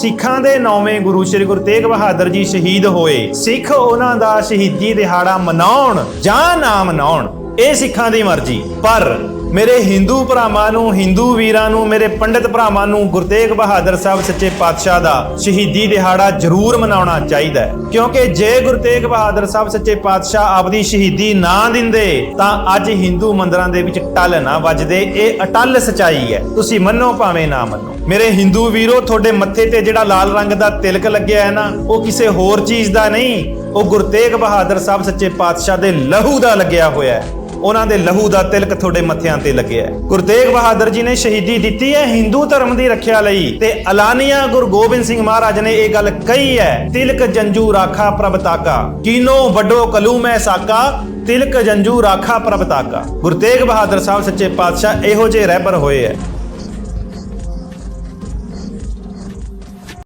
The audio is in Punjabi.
ਸਿੱਖਾਂ ਦੇ ਨੌਵੇਂ ਗੁਰੂ ਸ੍ਰੀ ਗੁਰੂ ਤੇਗ ਬਹਾਦਰ ਜੀ ਸ਼ਹੀਦ ਹੋਏ। ਸਿੱਖ ਉਹਨਾਂ ਦਾ ਸ਼ਹੀਦੀ ਦਿਹਾੜਾ ਮਨਾਉਣ ਜਾਂ ਨਾ ਮਨਾਉਣ, ਇਹ ਸਿੱਖਾਂ ਦੀ ਮਰਜ਼ੀ। ਪਰ ਮੇਰੇ ਹਿੰਦੂ ਭਰਾਵਾਂ ਨੂੰ, ਹਿੰਦੂ ਵੀਰਾਂ ਨੂੰ, ਮੇਰੇ ਪੰਡਿਤ ਭਰਾਵਾਂ ਨੂੰ ਗੁਰੂ ਤੇਗ ਬਹਾਦਰ ਸਾਹਿਬ ਸੱਚੇ ਪਾਤਸ਼ਾਹ ਦਾ ਸ਼ਹੀਦੀ ਦਿਹਾੜਾ ਜ਼ਰੂਰ ਮਨਾਉਣਾ ਚਾਹੀਦਾ ਹੈ। ਕਿਉਂਕਿ ਜੇ ਗੁਰੂ ਤੇਗ ਬਹਾਦਰ ਸਾਹਿਬ ਸੱਚੇ ਪਾਤਸ਼ਾਹ ਆਪਦੀ ਸ਼ਹੀਦੀ ਨਾ ਦਿੰਦੇ, ਤਾਂ ਅੱਜ ਹਿੰਦੂ ਮੰਦਰਾਂ ਦੇ ਵਿੱਚ ਟੱਲ ਨਾ ਵੱਜਦੇ। ਇਹ ਅਟੱਲ ਸਚਾਈ ਹੈ। ਤੁਸੀਂ ਮੰਨੋ ਭਾਵੇਂ ਨਾ ਮੰਨੋ। ਮੇਰੇ ਹਿੰਦੂ ਵੀਰੋ, ਤੁਹਾਡੇ ਮੱਥੇ ਤੇ ਜਿਹੜਾ ਲਾਲ ਰੰਗ ਦਾ ਤਿਲਕ ਲੱਗਿਆ ਹੈ ਨਾ, ਉਹ ਕਿਸੇ ਹੋਰ ਚੀਜ਼ ਦਾ ਨਹੀਂ, ਉਹ ਗੁਰੂ ਤੇਗ ਬਹਾਦਰ ਸਾਹਿਬ ਸੱਚੇ ਪਾਤਸ਼ਾਹ ਦੇ ਲਹੂ ਦਾ ਲੱਗਿਆ ਹੋਇਆ ਹੈ। ਉਹਨਾਂ ਦੇ ਲਹੂ ਦਾ ਤਿਲਕ ਤੁਹਾਡੇ ਮੱਥਿਆਂ ਤੇ ਲੱਗਿਆ ਹੈ। ਗੁਰੂ ਤੇਗ ਬਹਾਦਰ ਜੀ ਨੇ ਸ਼ਹੀਦੀ ਦਿੱਤੀ ਹੈ ਹਿੰਦੂ ਧਰਮ ਦੀ ਰੱਖਿਆ ਲਈ ਤੇ ਅਲਾਨੀਆ ਗੁਰੂ ਗੋਬਿੰਦ ਸਿੰਘ ਮਹਾਰਾਜ ਨੇ ਇਹ ਗੱਲ ਕਹੀ ਹੈ, ਤਿਲਕ ਜੰਜੂ ਰਾਖਾ ਪ੍ਰਭ ਤਾਕਾ। ਕੀਨੋ ਵੱਡੋ ਕਲੂ ਮੈਂ ਸਾਕਾ, ਤਿਲਕ ਜੰਜੂ ਰਾਖਾ ਪ੍ਰਭ ਤਾਕਾ। ਗੁਰੂ ਤੇਗ ਬਹਾਦਰ ਸਾਹਿਬ ਸੱਚੇ ਪਾਤਸ਼ਾਹ ਇਹੋ ਜਿਹੇ ਰਹਿਬਰ ਹੋਏ ਹੈ।